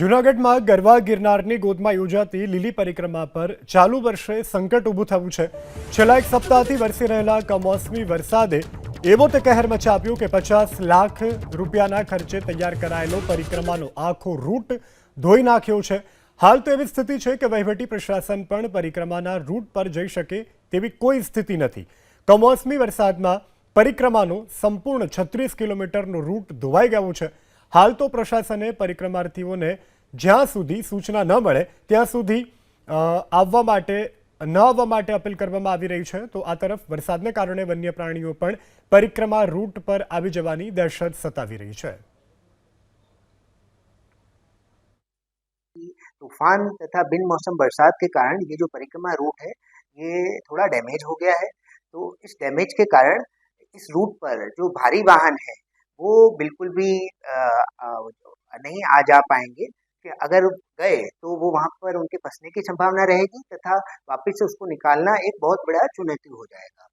જૂનાગઢમાં ગરવા ગિરનારની ગોદમાં યોજાતી લીલી પરિક્રમા પર ચાલુ વર્ષે સંકટ ઊભું થયું છે. છેલ્લા એક સપ્તાહથી વરસી રહેલા કમોસમી વરસાદે એવો તે કહેર મચાવ્યો કે પચાસ લાખ રૂપિયાના ખર્ચે તૈયાર કરાયેલો પરિક્રમાનો આખો રૂટ ધોઈ નાખ્યો છે. હાલ તો એવી સ્થિતિ છે કે વહીવટી પ્રશાસન પણ પરિક્રમાના રૂટ પર જઈ શકે તેવી કોઈ સ્થિતિ નથી. કમોસમી વરસાદમાં પરિક્રમાનો સંપૂર્ણ છત્રીસ કિલોમીટરનો રૂટ ધોવાઈ ગયો છે. હાલ તો પ્રશાસને પરિક્રમાર્થીઓને જ્યાં સુધી સૂચના ન મળે ત્યાં સુધી અ, આવવા માટે ન આવવા માટે અપીલ કરવામાં આવી રહી છે તો આ તરફ વરસાદને કારણે વન્ય પ્રાણીઓ પણ પરિક્રમા રૂટ પર આવી જવાની દહેશત સતાવી રહી છે तूफान तथा बिन मौसम बरसात के कारण ये जो परिक्रमा रूट है ये थोड़ा डैमेज हो गया है तो इस डैमेज के कारण इस रूट पर जो भारी वाहन है वो बिल्कुल भी आ, आ, नहीं आ जा पाएँगे कि अगर गए तो वो वहाँ पर उनके फंसने की संभावना रहेगी तथा वापस से उसको निकालना एक बहुत बड़ा चुनौती हो जाएगा।